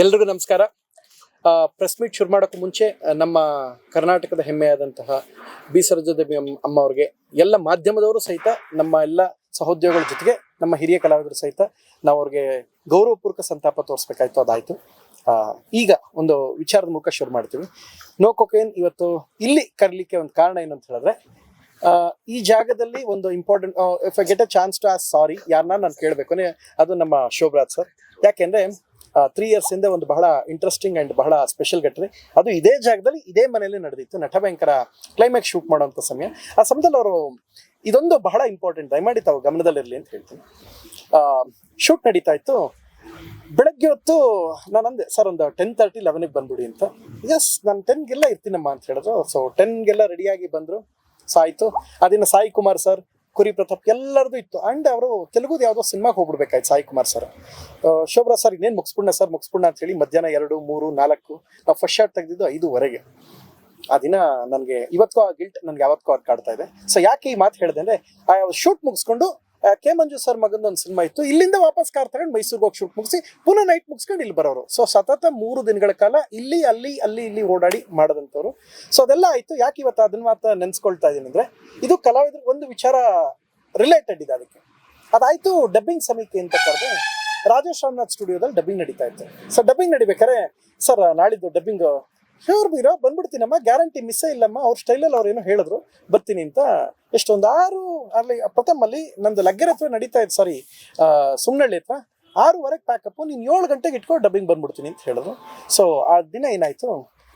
ಎಲ್ರಿಗೂ ನಮಸ್ಕಾರ. Press meet ಶುರು ಮಾಡೋಕ್ಕೂ ಮುಂಚೆ ನಮ್ಮ ಕರ್ನಾಟಕದ ಹೆಮ್ಮೆಯಾದಂತಹ ಬಿ. ಸರೋಜದೇವಿ ಅಮ್ಮ ಅವ್ರಿಗೆ ಎಲ್ಲ ಮಾಧ್ಯಮದವರು ಸಹಿತ, ನಮ್ಮ ಎಲ್ಲ ಸಹೋದ್ಯೋಗಿಗಳ ಜೊತೆಗೆ, ನಮ್ಮ ಹಿರಿಯ ಕಲಾವಿದರು ಸಹಿತ ನಾವು ಅವ್ರಿಗೆ ಗೌರವಪೂರ್ವಕ ಸಂತಾಪ ತೋರಿಸ್ಬೇಕಾಯ್ತು, ಅದಾಯ್ತು. ಈಗ ಒಂದು ವಿಚಾರದ ಮೂಲಕ ಶುರು ಮಾಡ್ತೀವಿ. ನೋ ಕೊಕೇನ್, ಇವತ್ತು ಇಲ್ಲಿ ಕರೀಲಿಕ್ಕೆ ಒಂದು ಕಾರಣ ಏನು ಅಂತ ಹೇಳಿದ್ರೆ ಈ ಜಾಗದಲ್ಲಿ ಒಂದು important if I get a chance to ask sorry ಯಾರನ್ನ ನಾನು ಕೇಳಬೇಕು ಅದು ನಮ್ಮ ಶೋಭರಾಜ್ ಸರ್. ಯಾಕೆಂದ್ರೆ ತ್ರೀ ಇಯರ್ಸ್ ಹಿಂದೆ ಒಂದು ಬಹಳ ಇಂಟ್ರೆಸ್ಟಿಂಗ್ ಅಂಡ್ ಬಹಳ ಸ್ಪೆಷಲ್ ಘಟನೆ. ಅದು ಇದೇ ಜಾಗದಲ್ಲಿ ಇದೇ ಮನೆಯಲ್ಲಿ ನಡೆದಿತ್ತು. ನಟಭಯಂಕರ ಕ್ಲೈಮ್ಯಾಕ್ಸ್ ಶೂಟ್ ಮಾಡುವಂಥ ಸಮಯ. ಆ ಸಮಯದಲ್ಲಿ ಅವರು ಇದೊಂದು ಬಹಳ ಇಂಪಾರ್ಟೆಂಟ್ ದಯಮಾಡಿ ತಾವು ಗಮನದಲ್ಲಿರಲಿ ಅಂತ ಹೇಳ್ತೀನಿ. ಶೂಟ್ ನಡೀತಾ ಇತ್ತು. ಬೆಳಗ್ಗೆ ಹೊತ್ತು ನಾನು ಅಂದೆ, ಸರ್, ಒಂದು ಟೆನ್ ತರ್ಟಿ ಲೆವೆನಿಗೆ ಬಂದ್ಬಿಡಿ ಅಂತ. ಎಸ್ ನಾನು ಟೆನ್ಗೆಲ್ಲ ಇರ್ತೀನಮ್ಮ ಅಂತ ಹೇಳಿದ್ರು. ಸೊ ಟೆನ್ಗೆಲ್ಲ ರೆಡಿಯಾಗಿ ಬಂದರು. ಸೊ ಆಯಿತು ಸಾಯಿ ಕುಮಾರ್ ಸರ್ ಕುರಿ ಪ್ರತಾಪ್ ಎಲ್ಲರದು ಇತ್ತು. ಅಂಡ್ ಅವರು ತೆಲುಗುದು ಯಾವುದೋ ಸಿನಿಮಾಗೆ ಹೋಗ್ಬಿಡ್ಬೇಕಾಯ್ತು ಸಾಯಿ ಕುಮಾರ್ ಸರ್. ಶೋಭ್ರಾ ಸರ್ ಇನ್ನೇನು ಮುಗಿಸ್ಬಿಡ್ಣ ಸರ್? ಮುಗಿಸ್ಬಿಡ್ಣ ಅಂತ ಹೇಳಿ ಮಧ್ಯಾಹ್ನ ಎರಡು, ಮೂರು, ನಾಲ್ಕು, ನಾವು ಫಸ್ಟ್ ಶಾರ್ಟ್ ತೆಗೆದಿದ್ದು ಐದುವರೆಗೆ. ಆ ದಿನ ನನಗೆ ಇವತ್ತು ಆ ಗಿಲ್ಟ್ ನನಗೆ ಯಾವತ್ತೂ ಅವ್ರು ಕಾಡ್ತಾ ಇದೆ. ಸೊ ಯಾಕೆ ಈ ಮಾತು ಹೇಳಿದೆ ಅಂದರೆ, ಆ ಶೂಟ್ ಮುಗಿಸ್ಕೊಂಡು ಕೆ ಮಂಜು ಸರ್ ಮಗಂದು ಒಂದು ಸಿನಿಮಾ ಇತ್ತು. ಇಲ್ಲಿಂದ ವಾಪಸ್ ಕಾರ್ ತಗೊಂಡು ಮೈಸೂರಿಗೆ ಹೋಗಿ ಶೂಟ್ ಮುಗಿಸಿ, ಪುನಃ ನೈಟ್ ಮುಗಿಸ್ಕೊಂಡು ಇಲ್ಲಿ ಬರೋರು. ಸೊ ಸತತ ಮೂರು ದಿನಗಳ ಕಾಲ ಇಲ್ಲಿ, ಅಲ್ಲಿ ಅಲ್ಲಿ, ಇಲ್ಲಿ ಓಡಾಡಿ ಮಾಡಿದಂಥವ್ರು. ಸೊ ಅದೆಲ್ಲ ಆಯ್ತು. ಯಾಕೆ ಇವತ್ತು ಅದನ್ನ ಮಾತ್ರ ನೆನ್ಸ್ಕೊಳ್ತಾ ಇದೀನಿ ಅಂದ್ರೆ, ಇದು ಕಲಾವಿದ್ರು ಒಂದು ವಿಚಾರ ರಿಲೇಟೆಡ್ ಇದೆ ಅದಕ್ಕೆ. ಅದಾಯ್ತು ಡಬ್ಬಿಂಗ್ ಸಮಿತಿ ಅಂತ ಕರೆದು, ರಾಜೇಶ್ ರಾಮನಾಥ್ ಸ್ಟುಡಿಯೋದಲ್ಲಿ ಡಬ್ಬಿಂಗ್ ನಡೀತಾ ಇತ್ತು. ಸರ್ ಡಬ್ಬಿಂಗ್ ನಡಿಬೇಕಾದ್ರೆ, ಸರ್, ನಾಳಿದ್ದು ಡಬ್ಬಿಂಗ್ ಶೋರ್ ಬೀರೋ ಬಂದ್ಬಿಡ್ತೀನಮ್ಮ. ಗ್ಯಾರಂಟಿ ಮಿಸ್ಸೇ ಇಲ್ಲಮ್ಮ. ಅವ್ರ ಸ್ಟೈಲಲ್ಲಿ ಅವ್ರು ಏನೋ ಹೇಳಿದ್ರು. ಬರ್ತೀನಿ ಅಂತ ಎಷ್ಟೊಂದು ಆರು, ಅಲ್ಲಿ ಪ್ರಥಮಲ್ಲಿ ನಂದು ಲಗ್ಗೆರೆ ಹತ್ರ ನಡೀತಾ ಇತ್ತು ಸಾರಿ ಸುಮ್ನಳ್ಳಿ ಹತ್ರ. ಆರೂವರೆಗೆ ಪ್ಯಾಕಪ್ ನೀನು ಏಳು ಗಂಟೆಗೆ ಇಟ್ಕೊಂಡು ಡಬ್ಬಿಂಗ್ ಬಂದ್ಬಿಡ್ತೀನಿ ಅಂತ ಹೇಳಿದ್ರು. ಸೊ ಆ ದಿನ ಏನಾಯ್ತು?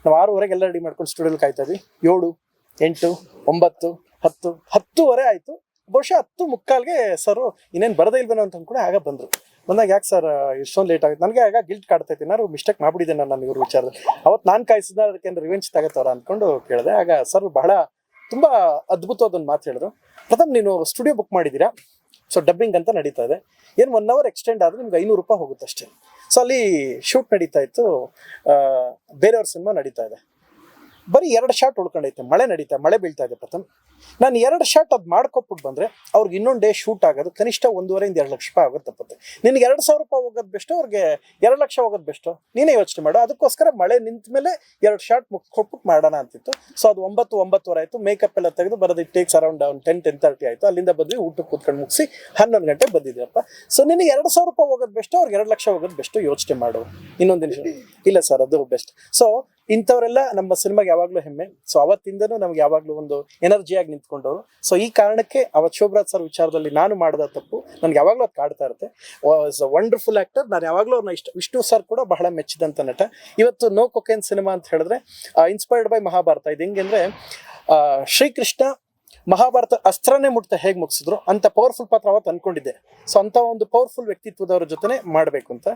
ನಾವು ಆರೂವರೆಗೆ ಎಲ್ಲ ರೆಡಿ ಮಾಡ್ಕೊಂಡು ಸ್ಟುಡಿಯೋಲಿ ಕಾಯ್ತಾ ಇದ್ವಿ. ಏಳು, ಎಂಟು, ಒಂಬತ್ತು, ಹತ್ತು, ಹತ್ತೂವರೆ ಆಯ್ತು. ಬಹುಶಃ ಹತ್ತು ಮುಕ್ಕಾಲ್ಗೆ ಸರ್ ಇನ್ನೇನು ಬರದೇ ಇಲ್ವೇನೋ ಅಂತ ಅಂದ್ಕೊಂಡು ಆಗ ಬಂದರು. ಬಂದಾಗ ಯಾಕೆ ಸರ್, ಇಷ್ಟೊಂದು ಲೇಟ್ ಆಗುತ್ತೆ ನನಗೆ ಆಗ ಗಿಲ್ಟ್ ಕಾಡ್ತೈತಿ ಏನಾದ್ರು ಮಿಸ್ಟೇಕ್ ಮಾಡಿಬಿಟ್ಟಿದ್ದೆ ನಾನು ಇವ್ರ ವಿಚಾರದಲ್ಲಿ. ಅವತ್ತು ನಾನು ಕಾಯಿಸಿದ ಅದಕ್ಕೆ ರಿವೆಂಜ್ ತಗೋತಾರ ಅಂದ್ಕೊಂಡು ಕೇಳಿದೆ. ಆಗ ಸರ್ ಬಹಳ ತುಂಬ ಅದ್ಭುತವಾದ ಒಂದು ಮಾತು ಹೇಳಿದ್ರು. ಪ್ರಥಮ್ ನೀನು ಸ್ಟುಡಿಯೋ ಬುಕ್ ಮಾಡಿದ್ದೀರಾ ಸೊ ಡಬ್ಬಿಂಗ್ ಅಂತ ನಡೀತಾ ಇದೆ. ಏನು ಒನ್ ಅವರ್ ಎಕ್ಸ್ಟೆಂಡ್ ಆದರೆ ನಿಮ್ಗೆ ಐನೂರು ರೂಪಾಯಿ ಹೋಗುತ್ತೆ ಅಷ್ಟೇ. ಸೊ ಅಲ್ಲಿ ಶೂಟ್ ನಡೀತಾ ಇತ್ತು. ಬೇರೆಯವ್ರ ಸಿನಿಮಾ ನಡೀತಾ ಇದೆ. ಬರೀ ಎರಡು ಶಾಟ್ ಉಳ್ಕೊಂಡೈತೆ. ಮಳೆ ನಡೀತಾ, ಮಳೆ ಬೀಳ್ತಾ ಇದೆ ಪ್ರಥಮ. ನಾನು ಎರಡು ಶಾಟ್ ಅದು ಮಾಡ್ಕೊಟ್ಬಿಟ್ಟು ಬಂದರೆ ಅವ್ರಿಗೆ ಇನ್ನೊಂದು ಡೇ ಶೂಟ್ ಆಗೋದು ಕನಿಷ್ಠ ಒಂದೂವರೆಯಿಂದ ಎರಡು ಲಕ್ಷ ರೂಪಾಯಿ ಆಗುತ್ತೆ ತಪ್ಪತ್ತೆ ನಿನಗೆ ಎರಡು ಸಾವಿರ ರೂಪಾಯಿ ಹೋಗೋದು ಬೆಸ್ಟು ಅವ್ರಿಗೆ ಎರಡು ಲಕ್ಷ ಹೋಗೋದು ಬೆಸ್ಟು ನೀನೇ ಯೋಚನೆ ಮಾಡು. ಅದಕ್ಕೋಸ್ಕರ ಮಳೆ ನಿಂತ ಮೇಲೆ ಎರಡು ಶಾಟ್ ಮುಗ್ ಕೊಟ್ಬಿಟ್ಟು ಮಾಡೋಣ ಅಂತಿತ್ತು. ಸೊ ಅದು ಒಂಬತ್ತು, ಒಂಬತ್ತುವರೆ ಆಯಿತು. ಮೇಕಪ್ ಎಲ್ಲ ತೆಗೆದು ಬರೋದು ಇಟ್ ಟೇಕ್ಸ್ ಅರೌಂಡ್ ಒಂದು ಟೆನ್ ಟೆನ್ ತರ್ಟಿ ಆಯಿತು. ಅಲ್ಲಿಂದ ಬಂದ್ವಿ, ಊಟಕ್ಕೆ ಕೂತ್ಕೊಂಡು ಮುಗಿಸಿ ಹನ್ನೊಂದು ಗಂಟೆಗೆ ಬಂದಿದ್ದೀರಪ್ಪ ಸೊ ನಿನಗೆ ಎರಡು ಸಾವಿರ ರೂಪಾಯಿ ಹೋಗೋದು ಬೆಸ್ಟು ಅವ್ರಿಗೆ ಎರಡು ಲಕ್ಷ ಹೋಗೋದು ಬೆಸ್ಟು ಯೋಚನೆ ಮಾಡು. ಇನ್ನೊಂದು ನಿಮಿಷ ಇಲ್ಲ ಸರ್, ಅದು ಬೆಸ್ಟ್ ಸೊ ಇಂಥವರೆಲ್ಲ ನಮ್ಮ ಸಿನಿಮಾಗೆ ಯಾವಾಗಲೂ ಹೆಮ್ಮೆ. ಸೊ ಅವತ್ತಿಂದನೂ ನಮ್ಗೆ ಯಾವಾಗಲೂ ಒಂದು ಎನರ್ಜಿಯಾಗಿ ನಿಂತ್ಕೊಂಡವರು. ಸೊ ಈ ಕಾರಣಕ್ಕೆ ಅವತ್ ಶೋಭರಾಜ್ ಸರ್ ವಿಚಾರದಲ್ಲಿ ನಾನು ಮಾಡಿದ ತಪ್ಪು. ನನ್ಗೆ ಯಾವಾಗಲೂ ಅದು ಕಾಡ್ತಾ ಇರುತ್ತೆ. ವಂಡರ್ಫುಲ್ ಆಕ್ಟರ್ ನಾನು ಯಾವಾಗಲೂ ಅವ್ರನ್ನ ಇಷ್ಟ ವಿಷ್ಣು ಸರ್ ಕೂಡ ಬಹಳ ಮೆಚ್ಚಿದಂಥ ನಟ. ಇವತ್ತು ನೋ ಕೊಕೇನ್ ಸಿನಿಮಾ ಅಂತ ಹೇಳಿದ್ರೆ ಇನ್ಸ್ಪೈರ್ಡ್ ಬೈ ಮಹಾಭಾರತ. ಇದು ಹೆಂಗೆ ಶ್ರೀಕೃಷ್ಣ ಮಹಾಭಾರತ ಅಸ್ತ್ರನೇ ಮುಟ್ತಾ ಹೇಗೆ ಮುಗಿಸಿದ್ರು ಅಂತ ಪವರ್ಫುಲ್ ಪಾತ್ರ ಅವತ್ತು ಅನ್ಕೊಂಡಿದ್ದೆ. ಸೊ ಅಂತ ಒಂದು ಪವರ್ಫುಲ್ ವ್ಯಕ್ತಿತ್ವದವ್ರ ಜೊತೆನೆ ಮಾಡಬೇಕು ಅಂತ.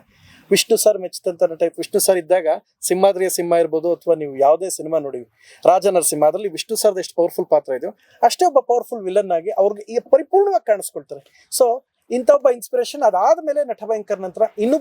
ವಿಷ್ಣು ಸರ್ ಮೆಚ್ಚಿದಂಥ ಟೈಪ್ ವಿಷ್ಣು ಸರ್ ಇದ್ದಾಗ ಸಿಂಹಾದ್ರಿಯ ಸಿಂಹ ಇರ್ಬೋದು ಅಥವಾ ನೀವು ಯಾವುದೇ ಸಿನಿಮಾ ನೋಡಿ ರಾಜನರ ಸಿಂಹದಲ್ಲಿ ವಿಷ್ಣು ಸರ್ದ ಎಷ್ಟು ಪವರ್ಫುಲ್ ಪಾತ್ರ ಇದೆಯೋ ಅಷ್ಟೇ ಒಬ್ಬ ಪವರ್ಫುಲ್ ವಿಲನ್ ಆಗಿ ಅವ್ರಿಗೆ ಈ ಪರಿಪೂರ್ಣವಾಗಿ ಕಾಣಿಸ್ಕೊಳ್ತಾರೆ. ಸೊ ಇಂಥ ಒಬ್ಬ ಇನ್ಸ್ಪಿರೇಷನ್ ಅದಾದ್ಮೇಲೆ ನಟ ಭಯಂಕರ್ ನಂತರ ಇನ್ನೂ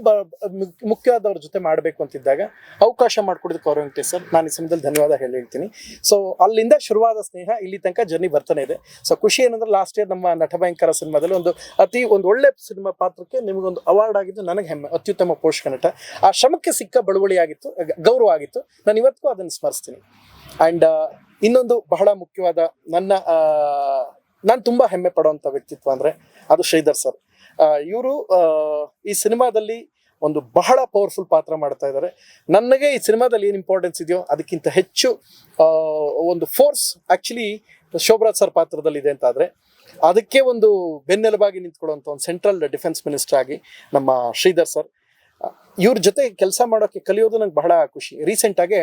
ಮುಖ್ಯವಾದವ್ರ ಜೊತೆ ಮಾಡಬೇಕು ಅಂತಿದ್ದಾಗ ಅವಕಾಶ ಮಾಡಿಕೊಡಿದ ಗೌರವ ವೆಂಕಟೇಶ್ ಸರ್, ನಾನು ಈ ಸಮಯದಲ್ಲಿ ಧನ್ಯವಾದ ಹೇಳಿ ಹೇಳ್ತೀನಿ. ಸೊ ಅಲ್ಲಿಂದ ಶುರುವಾದ ಸ್ನೇಹ ಇಲ್ಲಿ ತನಕ ಜರ್ನಿ ಬರ್ತಾನೆ ಇದೆ. ಸೊ ಖುಷಿ ಏನಂದ್ರೆ ಲಾಸ್ಟ್ ಇಯರ್ ನಮ್ಮ ನಟ ಭಯಂಕರ ಸಿನಿಮಾದಲ್ಲಿ ಒಂದು ಅತಿ, ಒಂದು ಒಳ್ಳೆ ಸಿನಿಮಾ ಪಾತ್ರಕ್ಕೆ ನಿಮಗೊಂದು ಅವಾರ್ಡ್ ಆಗಿದ್ದು ನನಗೆ ಹೆಮ್ಮೆ, ಅತ್ಯುತ್ತಮ ಪೋಷಕ ನಟ. ಆ ಶ್ರಮಕ್ಕೆ ಸಿಕ್ಕ ಬಳುವಳಿ ಆಗಿತ್ತು ಗೌರವ ಆಗಿತ್ತು. ನಾನು ಇವತ್ತಿಗೂ ಅದನ್ನು ಸ್ಮರಿಸ್ತೀನಿ. ಆ್ಯಂಡ್ ಇನ್ನೊಂದು ಬಹಳ ಮುಖ್ಯವಾದ ನನ್ನ ನಾನು ತುಂಬ ಹೆಮ್ಮೆ ಪಡುವಂಥ ವ್ಯಕ್ತಿತ್ವ ಅಂದರೆ ಅದು ಶ್ರೀಧರ್ ಸರ್. ಇವರು ಈ ಸಿನಿಮಾದಲ್ಲಿ ಒಂದು ಬಹಳ ಪವರ್ಫುಲ್ ಪಾತ್ರ ಮಾಡ್ತಾ ಇದ್ದಾರೆ ನನಗೆ ಈ ಸಿನಿಮಾದಲ್ಲಿ ಏನು ಇಂಪಾರ್ಟೆನ್ಸ್ ಇದೆಯೋ ಅದಕ್ಕಿಂತ ಹೆಚ್ಚು ಒಂದು ಫೋರ್ಸ್ ಆ್ಯಕ್ಚುಲಿ ಶೋಭರಾಜ್ ಸರ್ ಪಾತ್ರದಲ್ಲಿ ಇದೆ ಅಂತ ಆದರೆ ಅದಕ್ಕೆ ಒಂದು ಬೆನ್ನೆಲುಬಾಗಿ ನಿಂತ್ಕೊಳ್ಳುವಂಥ ಒಂದು ಸೆಂಟ್ರಲ್ ಡಿಫೆನ್ಸ್ ಮಿನಿಸ್ಟರ್ ಆಗಿ ನಮ್ಮ ಶ್ರೀಧರ್ ಸರ್. ಇವ್ರ ಜೊತೆ ಕೆಲಸ ಮಾಡೋಕ್ಕೆ ಕಲಿಯೋದು ನಂಗೆ ಬಹಳ ಖುಷಿ. ರೀಸೆಂಟಾಗೆ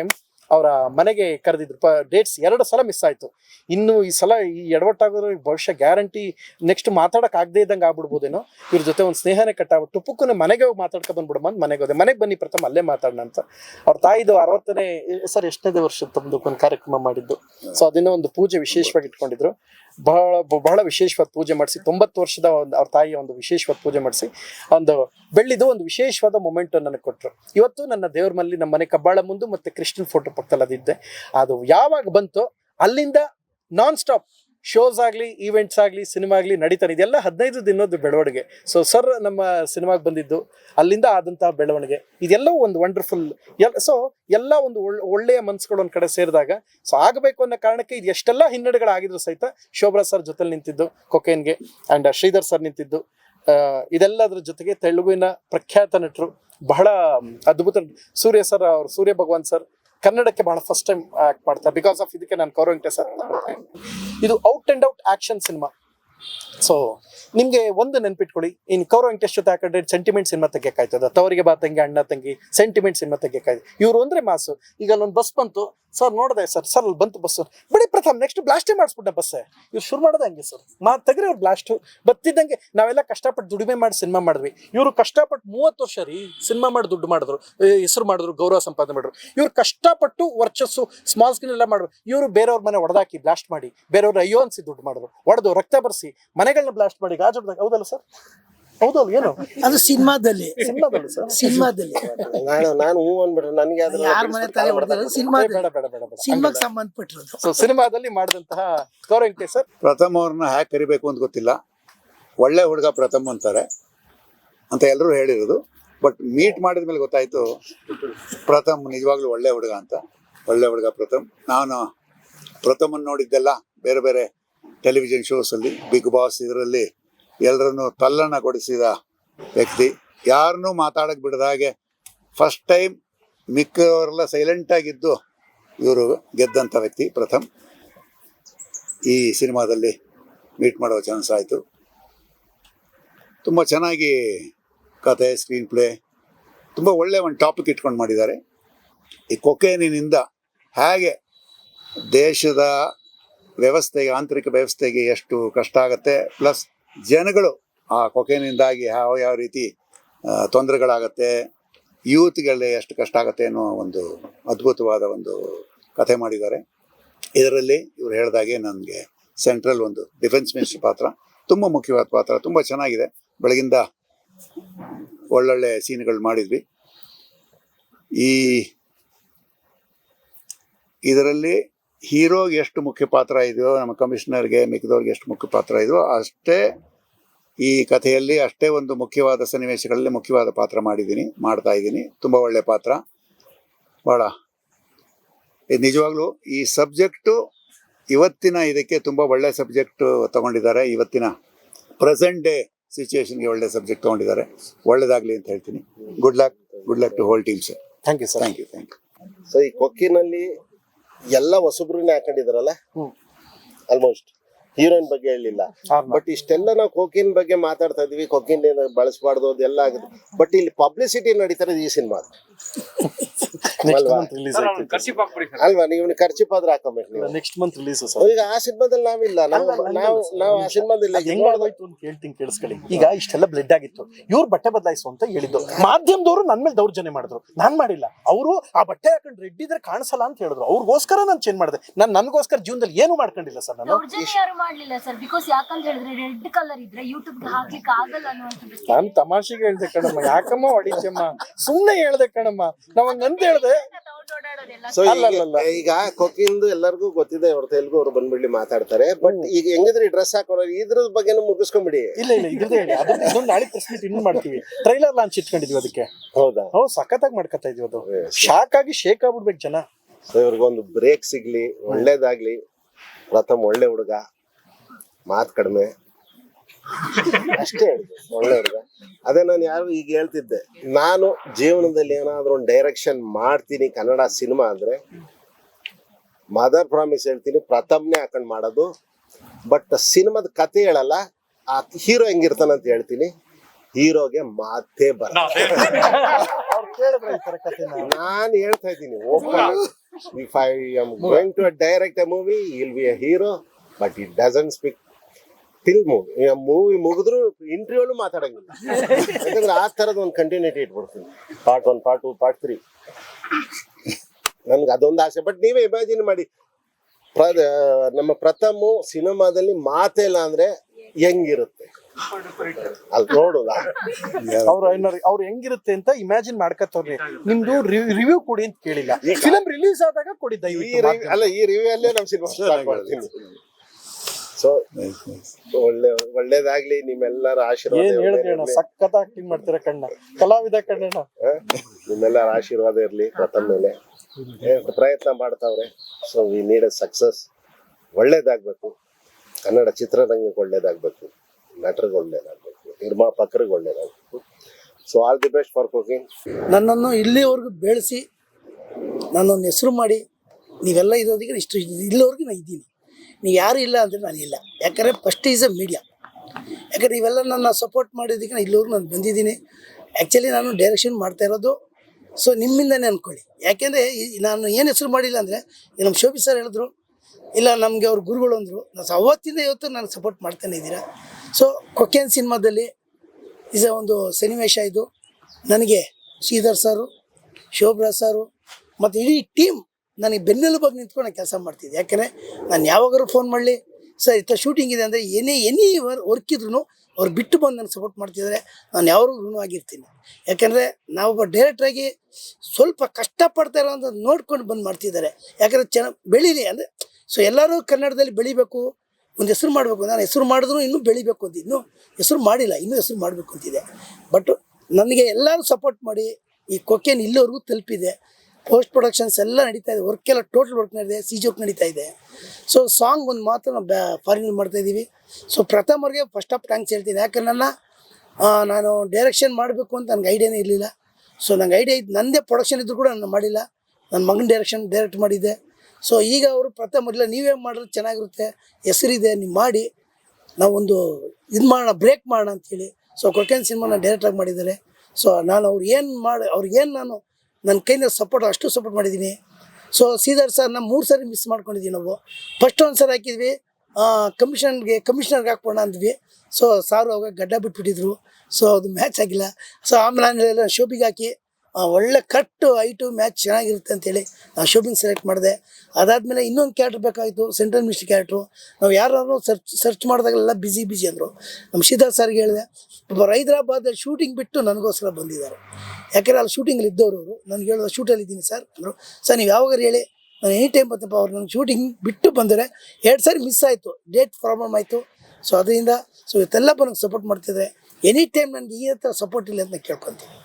ಅವರ ಮನೆಗೆ ಕರೆದಿದ್ರು. ಡೇಟ್ಸ್ ಎರಡು ಸಲ ಮಿಸ್ ಆಯಿತು. ಇನ್ನು ಈ ಸಲ ಈ ಎಡವಟ್ಟಾಗೋದ್ರೆ ಭವಿಷ್ಯ ಗ್ಯಾರಂಟಿ ನೆಕ್ಸ್ಟ್ ಮಾತಾಡಕ್ ಆಗದೆ ಇದ್ದಂಗೆ ಆಗ್ಬಿಡ್ಬೋದೇನೋ? ಇವ್ರ ಜೊತೆ ಒಂದು ಸ್ನೇಹನೇ ಕಟ್ಟಾಗ್ಬಿಟ್ಟು ಟುಪ್ಪುಕ್ಕನೆ ಮನೆಗೆ ಹೋಗಿ ಮಾತಾಡ್ಕೊ ಬಂದ್ಬಿಡಮ್ಮ ಮನೆಗೆ ಹೋದೆ. ಮನೆಗೆ ಬನ್ನಿ ಪ್ರಥಮ, ಅಲ್ಲೇ ಮಾತಾಡೋಣ ಅಂತ. ಅವ್ರ ತಾಯಿದು ಅರವತ್ತನೇ, ಸರ್, ಎಷ್ಟನೇದೇ ವರ್ಷದ ತಮ್ಮದು ಒಂದು ಕಾರ್ಯಕ್ರಮ ಮಾಡಿದ್ದು. ಸೊ ಅದನ್ನ ಒಂದು ಪೂಜೆ ವಿಶೇಷವಾಗಿ ಇಟ್ಕೊಂಡಿದ್ರು. ಬಹಳ ಬಹಳ ವಿಶೇಷವಾದ ಪೂಜೆ ಮಾಡಿಸಿ, ತೊಂಬತ್ತು ವರ್ಷದ ಒಂದು, ಅವ್ರ ತಾಯಿಯ ಒಂದು ವಿಶೇಷವಾದ ಪೂಜೆ ಮಾಡಿಸಿ, ಒಂದು ಬೆಳ್ಳಿದು ಒಂದು ವಿಶೇಷವಾದ ಮೊಮೆಂಟ್ ನನಗೆ ಕೊಟ್ಟರು ಇವತ್ತು ನನ್ನ ದೇವ್ರ ಮಲ್ಲಿ ನಮ್ಮ ಮನೆ ಕಬ್ಬಾಳ ಮುಂದೆ ಮತ್ತೆ ಕೃಷ್ಣನ್ ಫೋಟೋ ಪಕ್ಕದಲ್ಲಿ ಅದಿದ್ದೆ ಅದು ಯಾವಾಗ ಬಂತೋ ಅಲ್ಲಿಂದ ನಾನ್ ಸ್ಟಾಪ್ ಶೋಸ್ ಆಗಲಿ ಈವೆಂಟ್ಸ್ ಆಗಲಿ ಸಿನಿಮಾ ಆಗಲಿ ನಡೀತಾನೆ. ಇದೆಲ್ಲ ಹದಿನೈದು ದಿನದ ಬೆಳವಣಿಗೆ. ಸೊ ಸರ್ ನಮ್ಮ ಸಿನಿಮಾಗೆ ಬಂದಿದ್ದು, ಅಲ್ಲಿಂದ ಆದಂತಹ ಬೆಳವಣಿಗೆ. ಇದೆಲ್ಲವೂ ಒಂದು ವಂಡರ್ಫುಲ್ ಎಲ್ ಸೊ ಎಲ್ಲ ಒಂದು ಒಳ್- ಒಳ್ಳೆಯ ಮನಸ್ಸುಗಳು ಒಂದು ಕಡೆ ಸೇರಿದಾಗ ಸೊ ಆಗಬೇಕು ಅನ್ನೋ ಕಾರಣಕ್ಕೆ ಇದು ಎಷ್ಟೆಲ್ಲ ಹಿನ್ನಡೆಗಳಾಗಿದ್ರು ಸಹಿತ ಶೋಭ್ರಾ ಸರ್ ಜೊತೆಲಿ ನಿಂತಿದ್ದು ಕೊಕೇನ್ಗೆ ಆ್ಯಂಡ್ ಶ್ರೀಧರ್ ಸರ್ ನಿಂತಿದ್ದು. ಇದೆಲ್ಲದ್ರ ಜೊತೆಗೆ ತೆಲುಗುವಿನ ಪ್ರಖ್ಯಾತ ನಟರು ಬಹಳ, ಅದ್ಭುತ ಸೂರ್ಯ ಸರ್ ಅವರು, ಸೂರ್ಯ ಭಗವಾನ್ ಸರ್ ಕನ್ನಡಕ್ಕೆ ಬಹಳ ಫಸ್ಟ್ ಟೈಮ್ ಆಕ್ಟ್ ಮಾಡ್ತಾರೆ ಬಿಕಾಸ್ ಆಫ್ ಇದಕ್ಕೆ ನಾನು ಕೌರವ್ ಸರ್ ಇದು out and out action cinema so ನಿಮ್ಗೆ ಒಂದು ನೆನ್ಪಿಟ್ಕೊಳ್ಳಿ. ಇನ್ ಕೌರವ್ ವೆಂಕಟೇಶ್ ಜೊತೆ ಹಾಕೊಂಡ್ರೆ ಸೆಂಟಿಮೆಂಟ್ ಸಿನಿಮಾ ತೆಗಿಯಕಾಯ್ತದ? ತವರಿಗೆ ಬಾ ತಂಗಿ, ಅಣ್ಣ ತಂಗಿ ಸೆಂಟಿಮೆಂಟ್ ಸಿನಿಮಾ ತೆಗಿಯಕಾಯ್ತು ಇವ್ರು ಅಂದ್ರೆ ಮಾಸು. ಈಗ ಅಲ್ಲೊಂದು ಬಸ್ ಬಂತು. ಸರ್, ನೋಡಿದೆ, ಸರ್ ಸರ್, ಅಲ್ಲಿ ಬಂತು ಬಸ್ ಬಿಡಿ ಪ್ರಥಮ್ ನೆಕ್ಸ್ಟ್ ಬ್ಲಾಸ್ಟೇ ಮಾಡಿಸ್ಬಿಟ್ಟ ಬಸ್ ಇವ್ರು ಶುರು ಮಾಡೋದು ಹಂಗೆ, ಸರ್. ಮಾ ತೆಗ್ರಿ ಅವ್ರು ಬ್ಲಾಸ್ಟ್ ಬತ್ತಿದ್ದಂಗೆ ನಾವೆಲ್ಲ ಕಷ್ಟಪಟ್ಟು ದುಡಿಮೆ ಮಾಡಿ ಸಿನಿಮಾ ಮಾಡಿದ್ವಿ. ಇವರು ಕಷ್ಟಪಟ್ಟು ಮೂವತ್ತು ವರ್ಷ ರೀ ಸಿನಿಮಾ ಮಾಡಿ ದುಡ್ಡು ಮಾಡಿದ್ರು. ಹೆಸರು ಮಾಡಿದ್ರು, ಗೌರವ ಸಂಪಾದನೆ ಮಾಡಿದ್ರು. ಇವ್ರು ಕಷ್ಟಪಟ್ಟು ವರ್ಚಸ್ಸು ಸ್ಮಾಲ್ ಸ್ಕ್ರೀನ್ ಎಲ್ಲ ಮಾಡಿದ್ರು. ಇವರು ಬೇರೆಯವ್ರ ಮನೆ ಹೊಡೆದಾಕಿ ಬ್ಲಾಸ್ಟ್ ಮಾಡಿ ಬೇರೆಯವ್ರ ಅಯ್ಯೋ ಅನ್ಸಿ ದುಡ್ಡು ಮಾಡಿದ್ರು. ಹೊಡೆದು ರಕ್ತ ಬರ್ಸಿ ಮನೆಗಳನ್ನ ಬ್ಲಾಸ್ಟ್ ಮಾಡಿ ಗಾಜು ಹೌದಲ್ಲ ಸರ್ ಹೌದಲ್ಲ ಏನು? ಅದು ಸಿನಿಮಾದಲ್ಲಿ. ಸಿನಿಮಾದಲ್ಲಿ ಸರ್ ಸಿನಿಮಾದಲ್ಲಿ. ನಾನು ನಾನು ಹೂ ಅನ್ಬಿಟ್ರೆ ನನಗೆ ಅದ್ರ ಯಾರ ಮನೆ ತಲೆ ಹೊಡೆದಿರೋದು ಸಿನಿಮಾದಲ್ಲಿ. ಬೇಡ ಬೇಡ ಬೇಡ ಬೇಡ. ಸಿನಿಮಾಗೆ ಸಂಬಂಧಪಟ್ಟಿರೋದು. ಸೊ ಸಿನಿಮಾದಲ್ಲಿ ಮಾಡಿದಂತಹ ಗೌರವ್ ವೆಂಕಟೇಶ್ ಸರ್ ಪ್ರಥಮ ಅವ್ರನ್ನ ಹ್ಯಾಕ್ ಕರಿಬೇಕು ಅಂತ ಗೊತ್ತಿಲ್ಲ. ಒಳ್ಳೆ ಹುಡುಗ ಪ್ರಥಮ್ ಅಂತಾರೆ ಅಂತ ಎಲ್ಲರೂ ಹೇಳಿರೋದು. ಬಟ್ ಮೀಟ್ ಮಾಡಿದ ಮೇಲೆ ಗೊತ್ತಾಯ್ತು ಪ್ರಥಮ್ ನಿಜವಾಗ್ಲೂ ಒಳ್ಳೆ ಹುಡುಗ ಅಂತ. ಒಳ್ಳೆ ಹುಡುಗ ಪ್ರಥಮ್. ನಾನು ಪ್ರಥಮನ್ ನೋಡಿದ್ದೆಲ್ಲ ಬೇರೆ ಬೇರೆ ಟೆಲಿವಿಷನ್ ಶೋಸಲ್ಲಿ ಬಿಗ್ ಬಾಸ್ ಇದರಲ್ಲಿ ಎಲ್ಲರನ್ನು ತಲ್ಲಣಗೊಳಿಸಿದ ವ್ಯಕ್ತಿ. ಯಾರನ್ನೂ ಮಾತಾಡಕ್ಕೆ ಬಿಡದ ಹಾಗೆ ಫಸ್ಟ್ ಟೈಮ್ ಮಿಕ್ಕವರೆಲ್ಲ ಸೈಲೆಂಟ್ ಆಗಿದ್ದು ಇವರು ಗೆದ್ದಂಥ ವ್ಯಕ್ತಿ ಪ್ರಥಮ್. ಈ ಸಿನಿಮಾದಲ್ಲಿ ಮೀಟ್ ಮಾಡೋ ಚಾನ್ಸ್ ಆಯಿತು. ತುಂಬ ಚೆನ್ನಾಗಿ ಕತೆ ಸ್ಕ್ರೀನ್ ಪ್ಲೇ ತುಂಬ ಒಳ್ಳೆಯ ಒಂದು ಟಾಪಿಕ್ ಇಟ್ಕೊಂಡು ಮಾಡಿದ್ದಾರೆ. ಈ ಕೊಕೇನಿನಿಂದ ಹೇಗೆ ದೇಶದ ವ್ಯವಸ್ಥೆಗೆ, ಆಂತರಿಕ ವ್ಯವಸ್ಥೆಗೆ ಎಷ್ಟು ಕಷ್ಟ ಆಗುತ್ತೆ. ಪ್ಲಸ್ ಜನಗಳು ಆ ಕೊಕೆನಿಂದಾಗಿ ಯಾವ ಯಾವ ರೀತಿ ತೊಂದರೆಗಳಾಗತ್ತೆ ಯೂತ್ಗಳಲ್ಲಿ ಎಷ್ಟು ಕಷ್ಟ ಆಗುತ್ತೆ ಅನ್ನೋ ಒಂದು ಅದ್ಭುತವಾದ ಒಂದು ಕಥೆ ಮಾಡಿದ್ದಾರೆ. ಇದರಲ್ಲಿ ಇವ್ರು ಹೇಳಿದಾಗೆ ನನಗೆ ಸೆಂಟ್ರಲ್ ಒಂದು ಡಿಫೆನ್ಸ್ ಮಿನಿಸ್ಟರ್ ಪಾತ್ರ ತುಂಬ ಮುಖ್ಯವಾದ ಪಾತ್ರ, ತುಂಬ ಚೆನ್ನಾಗಿದೆ. ಬೆಳಗಿಂದ ಒಳ್ಳೊಳ್ಳೆ ಸೀನ್ಗಳು ಮಾಡಿದ್ವಿ. ಈ, ಇದರಲ್ಲಿ ಹೀರೋಗೆ ಎಷ್ಟು ಮುಖ್ಯ ಪಾತ್ರ ಇದೆಯೋ ನಮ್ಮ ಕಮಿಷನರ್ಗೆ ಮಿಕ್ಕಿದವ್ರಿಗೆ ಎಷ್ಟು ಮುಖ್ಯ ಪಾತ್ರ ಇದೆಯೋ ಅಷ್ಟೇ ಈ ಕಥೆಯಲ್ಲಿ ಅಷ್ಟೇ ಒಂದು ಮುಖ್ಯವಾದ ಸನ್ನಿವೇಶಗಳಲ್ಲಿ ಮುಖ್ಯವಾದ ಪಾತ್ರ ಮಾಡಿದ್ದೀನಿ ಮಾಡ್ತಾ ಇದ್ದೀನಿ. ತುಂಬ ಒಳ್ಳೆಯ ಪಾತ್ರ. ಭಾಳ ಇದು ನಿಜವಾಗ್ಲೂ ಈ ಸಬ್ಜೆಕ್ಟು ಇವತ್ತಿನ ಇದಕ್ಕೆ ತುಂಬ ಒಳ್ಳೆ ಸಬ್ಜೆಕ್ಟ್ ತಗೊಂಡಿದ್ದಾರೆ. ಇವತ್ತಿನ ಪ್ರೆಸೆಂಟ್ ಡೇ ಸಿಚುವೇಶನ್ಗೆ ಒಳ್ಳೆ ಸಬ್ಜೆಕ್ಟ್ ತಗೊಂಡಿದ್ದಾರೆ. ಒಳ್ಳೇದಾಗಲಿ ಅಂತ ಹೇಳ್ತೀನಿ. Good luck good luck to whole teams thank you sir. Thank you thank you. So ಈ ಕೊಕ್ಕಿನಲ್ಲಿ ಎಲ್ಲ ಹೊಸಬ್ರನ್ನ ಹಾಕೊಂಡಿದಾರಲ್ಲ. ಆಲ್ಮೋಸ್ಟ್ ಹೀರೋಯಿನ್ ಬಗ್ಗೆ ಹೇಳಿಲ್ಲ. ಬಟ್ ಇಷ್ಟೆಲ್ಲ ನಾವು ಕೊಕಿನ್ ಬಗ್ಗೆ ಮಾತಾಡ್ತಾ ಇದೀವಿ. ಕೊಕಿನ್ ಬಳಸಬಾರ್ದು ಅದೆಲ್ಲ ಆಗುತ್ತೆ. ಬಟ್ ಇಲ್ಲಿ ಪಬ್ಲಿಸಿಟಿ ನಡೀತಾರೆ ಈ ಸಿನಿಮಾ ನೆಕ್ಸ್ಟ್ ಅಲ್ವಾ? ಮಂತ್ ರಿಲೀಸ್ ಅಲ್ವಾ ನೀವು ಖರ್ಚಿಪ್ ಆದ್ರೆ ಹಾಕೋಬೇಕು ನೀವು. Next month release sir. ಈಗ ಆ ಸಿನಿಮಾದಲ್ಲಿ ನಾವಿಲ್ಲ. ನಾವು ನಾವು ನಾವು ಆ ಸಿನಿಮಾದಲ್ಲಿ ಹೆಂಗ್ ಮಾಡೋದಾಯ್ತು ಅಂತ ಕೇಳ್ತೀನಿ ಕೇಳಿಸ್ಕೊಳ್ಳಿ. ಈಗ ಇಷ್ಟೆಲ್ಲ ಬ್ಲಡ್ ಆಗಿತ್ತು. ಇವ್ರು ಬಟ್ಟೆ ಬದಲಾಯಿಸು ಅಂತ ಹೇಳಿದ್ರು ಮಾಧ್ಯಮದವರು ನನ್ ಮೇಲೆ ದೌರ್ಜನ್ಯ ಮಾಡಿದ್ರು. ನಾನ್ ಮಾಡಿಲ್ಲ. ಅವರು ಆ ಬಟ್ಟೆ ಹಾಕೊಂಡು ರೆಡ್ ಇದ್ರೆ ಕಾಣಿಸಲ್ಲ ಅಂತ ಹೇಳಿದ್ರು. ಅವ್ರಿಗೋಸ್ಕರ ನಾನು ಚೇಂಜ್ ಮಾಡಿದೆ. ನಾನು ನನಗೋಸ್ಕರ ಜೀವನದಲ್ಲಿ ಏನು ಮಾಡ್ಕೊಂಡಿಲ್ಲ ಸರ್ ನಾನು? ದೌರ್ಜನ್ಯ ಯಾರು ಮಾಡ್ಲಿಲ್ಲ ಸರ್? ಬಿಕಾಸ್ ಯಾಕಂತ ಹೇಳಿದ್ರೆ ರೆಡ್ ಕಲರ್ ಇದ್ರೆ ಯೂಟ್ಯೂಬ್ಗೆ ಹಾಕ್ಲಿಕ್ಕೆ ಆಗಲ್ಲ ಅನ್ನುವಂಥದ್ದು ನಾನು ತಮಾಷೆಗೆ ಹೇಳ್ದೆ ಕಣಮ್ಮ. ಯಾಕಮ್ಮ ಹೊಡಿತಮ್ಮ ಸುಮ್ಮನೆ ಹೇಳ್ದೆ ಕಣಮ್ಮ. ನಾವ್ ಹಂಗಂತ ಹೇಳ್ದೆ ಸೊ. ಈಗ ಕೊಕ್ಕಿಂದು ಎಲ್ಲರಿಗೂ ಗೊತ್ತಿದೆ ಅವ್ರ ತೆಲುಗು ಅವ್ರು ಬಂದ್ಬಿಡ್ಲಿ ಮಾತಾಡ್ತಾರೆ. ಬಟ್ ಈಗ ಹೆಂಗಿದ್ರೆ ಡ್ರೆಸ್ ಹಾಕೋರು ಇದ್ರ ಬಗ್ಗೆನೂ ಮುಗಿಸ್ಕೊಂಬಿಡಿ. ಇಲ್ಲ ಇಲ್ಲ ಇದ್ರದೇ ಹೇಳಿ. ಅದನ್ನ ಇದೊಂದು ನಾಳೆ ಪ್ರೆಸ್ ಮೀಟ್ ಇನ್ನೂ ಮಾಡ್ತೀವಿ. ಟ್ರೈಲರ್ ಲಾಂಚ್ ಇಟ್ಕೊಂಡಿದ್ವಿ ಅದಕ್ಕೆ. ಹೌದಾ? ಹೌದು ಸಖತ್ತಾಗಿ ಮಾಡ್ಕೊತಾ ಇದ್ವಿ ಅದು. ಶಾಕ್ ಆಗಿ ಶೇಕ್ ಆಗ್ಬಿಡ್ಬೇಕು ಜನ. ಸೊ ಇವ್ರಿಗೊಂದು ಬ್ರೇಕ್ ಸಿಗ್ಲಿ ಒಳ್ಳೇದಾಗ್ಲಿ. ಪ್ರಥಮ ಒಳ್ಳೆ ಹುಡುಗ ಮಾತ್ ಕಡಿಮೆ. ಅಷ್ಟೇ ಒಳ್ಳೆಯವ್ರಿಗೆ. ಒಳ್ಳೆ ಅದೇ ನಾನು ಯಾರು ಈಗ ಹೇಳ್ತಿದ್ದೆ ನಾನು ಜೀವನದಲ್ಲಿ ಏನಾದ್ರು ಒಂದು ಡೈರೆಕ್ಷನ್ ಮಾಡ್ತೀನಿ ಕನ್ನಡ ಸಿನಿಮಾ ಅಂದ್ರೆ ಮದರ್ ಪ್ರಾಮಿಸ್ ಹೇಳ್ತೀನಿ ಪ್ರಥಮ್ನೇ ಹಾಕೊಂಡ್ ಮಾಡೋದು ಬಟ್ ಸಿನಿಮಾದ ಕತೆ ಹೇಳಲ್ಲ ಆ ಹೀರೋ ಹೆಂಗಿರ್ತಾನಂತ ಹೇಳ್ತೀನಿ ಹೀರೋಗೆ ಮಾತೇ ಬರ ನಾನ್ ಕೇಳಿದ್ರೆ ಈ ತರ ಕಥೆನ ನಾನು ಹೇಳ್ತಾ ಇದ್ದೀನಿ open if I am going to direct a movie I'll be a hero but it doesn't speak till movie. Movie ಮುಗಿದ್ರು ಇಂಟರ್ವ್ಯೂಲು ಮಾತಾಡಂಗಿಲ್ಲ. ಯಾಕಂದ್ರೆ ಆ ತರದ ಒಂದು continuity ಇಟ್ಬಿಡ್ತೀನಿ. Part one part two part three ನನ್ಗೆ ಅದೊಂದು ಆಸೆ. ಬಟ್ ನೀವೇ ಇಮ್ಯಾಜಿನ್ ಮಾಡಿ. ನಮ್ಮ ಪ್ರಥಮ ಸಿನಿಮಾದಲ್ಲಿ ಮಾತೇ ಇಲ್ಲ ಅಂದ್ರೆ ಹೆಂಗಿರುತ್ತೆ? ಅಲ್ಲಿ ನೋಡುದ ಅವ್ರು ಅವ್ರು ಹೆಂಗಿರುತ್ತೆ ಅಂತ ಇಮ್ಯಾಜಿನ್ ಮಾಡ್ಕತ್ತವ್ರಿ ನಿಮ್ದು ರಿವ್ಯೂ ಕೊಡಿ ಅಂತ ಕೇಳಿಲ್ಲ. ಫಿಲಂ ರಿಲೀಸ್ ಆದಾಗ ಕೊಡಿ ಈ ದಯವಿಟ್ಟು ಅಲ್ಲ ಈ ರಿವ್ಯೂ ಅಲ್ಲೇ ನಮ್ ಸಿನಿಮಾ ಮಾಡ್ತೀನಿ. ಸೊ. ಒಳ್ಳೆ ಒಳ್ಳೇದಾಗ್ಲಿ ನಿಮ್ಮೆಲ್ಲರ ಆಶೀರ್ವಾದ ಏನ್. ಸಖತ್ ಆಕ್ಟಿಂಗ್ ಮಾಡ್ತೀರಾ ಕಣ್ಣ? ಕಲಾವಿದ ಕಣ್ಣಣ್ಣ ಹ? ನಿಮ್ಮೆಲ್ಲರ ಆಶೀರ್ವಾದ ಇರ್ಲಿ ಪ್ರಥಮ ಮೇಲೆ. ಏ, ಪ್ರಯತ್ನ ಮಾಡ್ತಾವ್ರೆ. ಸೊ ವಿ ನೀಡ್ ಸಕ್ಸಸ್ ಒಳ್ಳೇದಾಗ್ಬೇಕು. ಕನ್ನಡ ಚಿತ್ರರಂಗಕ್ಕೆ ಒಳ್ಳೇದಾಗ್ಬೇಕು. ನಟರಿಗೆ ಒಳ್ಳೇದಾಗ್ಬೇಕು. ನಿರ್ಮಾಪಕರಿಗೆ ಒಳ್ಳೇದಾಗ್ಬೇಕು. So all the best for cooking ನನ್ನನ್ನು ಇಲ್ಲಿವರೆಗೂ ಬೆಳೆಸಿ ನನ್ನನ್ನು ಹೆಸರು ಮಾಡಿ ನೀವೆಲ್ಲ ಇರೋದಕ್ಕೆ ಇಷ್ಟು ಇಲ್ಲಿವರೆಗೂ ನಾನು ಇದ್ದೀನಿ. ನೀವು ಯಾರು ಇಲ್ಲ ಅಂದರೆ ನಾನು ಇಲ್ಲ. ಯಾಕಂದರೆ ಫಸ್ಟ್ ಈಸ್ ಅ ಮೀಡಿಯಾ ಯಾಕಂದರೆ ಇವೆಲ್ಲ ನನ್ನ ಸಪೋರ್ಟ್ ಮಾಡಿದ್ದಕ್ಕೆ ನಾನು ಇಲ್ಲಿವರೆಗೂ ನಾನು ಬಂದಿದ್ದೀನಿ. ಆ್ಯಕ್ಚುಲಿ ನಾನು ಡೈರೆಕ್ಷನ್ ಮಾಡ್ತಾ ಇರೋದು. ಸೊ ನಿಮ್ಮಿಂದನೇ ಅಂದ್ಕೊಳ್ಳಿ ಯಾಕೆಂದರೆ ನಾನು ಏನು ಹೆಸರು ಮಾಡಿಲ್ಲ ಅಂದರೆ ನಮ್ಮ ಶೋಭಿ ಸರ್ ಹೇಳಿದ್ರು. ಇಲ್ಲ, ನಮಗೆ ಅವ್ರ ಗುರುಗಳು ಅಂದರು. ನಾನು ಅವತ್ತಿಂದ ಇವತ್ತು ನಾನು ಸಪೋರ್ಟ್ ಮಾಡ್ತಾನೆ ಇದ್ದೀರಾ. ಸೊ ಕೊಕ್ಕೇನ್ ಸಿನಿಮಾದಲ್ಲಿ ಇಸ ಒಂದು ಸನ್ನಿವೇಶ ಇದು. ನನಗೆ ಶ್ರೀಧರ್ ಸಾರು ಶೋಭ್ರಾ ಸಾರು ಮತ್ತು ಇಡೀ ಟೀಮ್ ನನಗೆ ಬೆನ್ನೆಲುಬಾಗಿ ನಿಂತ್ಕೊಂಡು ಕೆಲಸ ಮಾಡ್ತಿದ್ದೆ. ಯಾಕಂದರೆ ನಾನು ಯಾವಾಗಾದ್ರೂ ಫೋನ್ ಮಾಡಲಿ, ಸರ್ ಇತ್ತ ಶೂಟಿಂಗ್ ಇದೆ ಅಂದರೆ ಏನೇ ಎನಿ ವರ್ಕ್ ಇದ್ರೂ ಅವ್ರು ಬಿಟ್ಟು ಬಂದು ನನಗೆ ಸಪೋರ್ಟ್ ಮಾಡ್ತಿದ್ದಾರೆ ನಾನು ಯಾವ್ರಿಗೂ ಋಣ ಆಗಿರ್ತೀನಿ. ಯಾಕಂದರೆ ನಾವೊಬ್ಬ ಡೈರೆಕ್ಟ್ರಾಗಿ ಸ್ವಲ್ಪ ಕಷ್ಟಪಡ್ತಾ ಅಂತ ನೋಡ್ಕೊಂಡು ಬಂದು ಮಾಡ್ತಿದ್ದಾರೆ. ಯಾಕಂದರೆ ಚೆನ್ನಾಗಿ ಬೆಳೀಲಿ ಅಂದರೆ ಸೊ ಎಲ್ಲರೂ ಕನ್ನಡದಲ್ಲಿ ಬೆಳಿಬೇಕು, ಒಂದು ಹೆಸರು ಮಾಡಬೇಕು. ನಾನು ಹೆಸರು ಮಾಡಿದ್ರು ಇನ್ನೂ ಬೆಳಿಬೇಕು ಅಂತ, ಇನ್ನೂ ಹೆಸರು ಮಾಡಿಲ್ಲ, ಇನ್ನೂ ಹೆಸರು ಮಾಡಬೇಕು ಅಂತಿದೆ ಬಟ್ ನನಗೆ ಎಲ್ಲರೂ ಸಪೋರ್ಟ್ ಮಾಡಿ, ಈ ಕೊಕ್ಕೆನ ಇಲ್ಲಿವರೆಗೂ ತಲುಪಿದೆ. ಪೋಸ್ಟ್ ಪ್ರೊಡಕ್ಷನ್ಸ್ ಎಲ್ಲ ನಡೀತಾ ಇದೆ. ವರ್ಕ್ ಎಲ್ಲ ಟೋಟಲ್ ವರ್ಕ್ ನಡೆದಿದೆ. ಸಿ ಜೋಕ್ ನಡೀತಾ ಇದೆ. ಸೊ ಸಾಂಗ್ ಒಂದು ಮಾತ್ರ ನಾವು ಬ್ಯಾ ಫಾರಿನಲ್ಲಿ ಮಾಡ್ತಾ ಇದ್ದೀವಿ ಸೊ ಪ್ರಥಮರಿಗೆ ಫಸ್ಟ್ ಆಫ್ ಥ್ಯಾಂಕ್ಸ್ ಹೇಳ್ತೀನಿ. ಯಾಕಂದ್ರೆ ನನ್ನ ನಾನು ಡೈರೆಕ್ಷನ್ ಮಾಡಬೇಕು ಅಂತ ನನಗೆ ಐಡಿಯಾನೇ ಇರಲಿಲ್ಲ. ಸೊ ನಂಗೆ ಐಡಿಯಾ ಇದು ನನ್ನದೇ ಪ್ರೊಡಕ್ಷನ್ ಇದ್ದರೂ ಕೂಡ ನಾನು ಮಾಡಿಲ್ಲ. ನನ್ನ ಮಗನ ಡೈರೆಕ್ಷನ್ ಡೈರೆಕ್ಟ್ ಮಾಡಿದ್ದೆ. ಸೊ ಈಗ ಅವರು ಪ್ರಥಮ ಇಲ್ಲ ನೀವೇ ಮಾಡಿದ್ರೆ ಚೆನ್ನಾಗಿರುತ್ತೆ. ಹೆಸರಿದೆ, ನೀವು ಮಾಡಿ. ನಾವೊಂದು ಇದು ಮಾಡೋಣ ಬ್ರೇಕ್ ಮಾಡೋಣ ಅಂತೇಳಿ ಸೊ ಕೊಕೇನ್ ಸಿನಿಮಾನ ಡೈರೆಕ್ಟಾಗಿ ಮಾಡಿದ್ದಾರೆ. ಸೊ ನಾನು ಅವ್ರು ಏನು ಮಾಡಿ ಅವ್ರಿಗೇನು ನಾನು ನನ್ನ ಕೈಯಲ್ಲಿ ಸಪೋರ್ಟ್ ಅಷ್ಟು ಸಪೋರ್ಟ್ ಮಾಡಿದ್ದೀನಿ. ಸೊ ಸೀದರ್ ಸರ್ ನಮ್ಮ ಮೂರು ಸಾರಿ ಮಿಸ್ ಮಾಡ್ಕೊಂಡಿದ್ದೀವಿ ನಾವು. ಫಸ್ಟ್ ಒಂದು ಸರಿ ಹಾಕಿದ್ವಿ. ಕಮಿಷನ್ಗೆ ಕಮಿಷನರ್ಗೆ ಹಾಕ್ಬೋಣ ಅಂದ್ವಿ. ಸೊ ಸಾರು ಅವಾಗ ಗಡ್ಡ ಬಿಟ್ಬಿಟ್ಟಿದ್ರು. ಸೊ ಅದು ಮ್ಯಾಚ್ ಆಗಿಲ್ಲ. ಸೊ ಆಮೇಲೆ ಶೋಭಿಗೆ ಹಾಕಿ ಒಳ್ಳೆ ಕಟ್ಟು ಐಟು ಮ್ಯಾಚ್ ಚೆನ್ನಾಗಿರುತ್ತೆ ಅಂತೇಳಿ ಆ ಶೋಪಿಂಗ್ ಸೆಲೆಕ್ಟ್ ಮಾಡಿದೆ. ಅದಾದಮೇಲೆ ಇನ್ನೊಂದು ಕ್ಯಾರೆಕ್ಟರ್ ಬೇಕಾಯಿತು ಸೆಂಟ್ರಲ್ ಮಿನಿಸ್ಟರ್ ಕ್ಯಾರೆಕ್ಟ್ರು ನಾವು ಯಾರು ಸರ್ಚ್ ಸರ್ಚ್ ಮಾಡಿದಾಗೆಲ್ಲ ಬಿಸಿ ಬಿಸಿ ಅಂದರು. ನಮ್ಮ ಶೀತಲ್ ಸರ್ಗೆ ಹೇಳಿದೆ, ಒಬ್ಬ ಹೈದ್ರಾಬಾದ್ ಶೂಟಿಂಗ್ ಬಿಟ್ಟು ನನಗೋಸ್ಕರ ಬಂದಿದ್ದಾರೆ. ಯಾಕಂದರೆ ಅಲ್ಲಿ ಶೂಟಿಂಗಲ್ಲಿ ಇದ್ದವರು ಅವರು. ನನಗೆ ಹೇಳಿದ ಶೂಟಲ್ಲಿ ಇದ್ದೀನಿ ಸರ್ ಅಂದರು ಸರ್ ನೀವು ಯಾವಾಗ ಹೇಳಿ, ನಾನು ಎನಿ ಟೈಮ್ ಬರ್ತಪ್ಪ ಅವ್ರು ನನಗೆ ಶೂಟಿಂಗ್ ಬಿಟ್ಟು ಬಂದರೆ ಎರಡು ಸಾರಿ ಮಿಸ್ ಆಯಿತು ಡೇಟ್ ಪ್ರಾಬ್ಲಮ್ ಆಯಿತು. ಸೊ ಅದರಿಂದ ಸೊ ಇವತ್ತೆಲ್ಲ ನನಗೆ ಸಪೋರ್ಟ್ ಮಾಡ್ತಿದ್ರೆ ಎನಿ ಟೈಮ್ ನನಗೆ ಈ ಹತ್ರ ಸಪೋರ್ಟ್ ಇಲ್ಲ ಅಂತ ಕೇಳ್ಕೊತೀನಿ.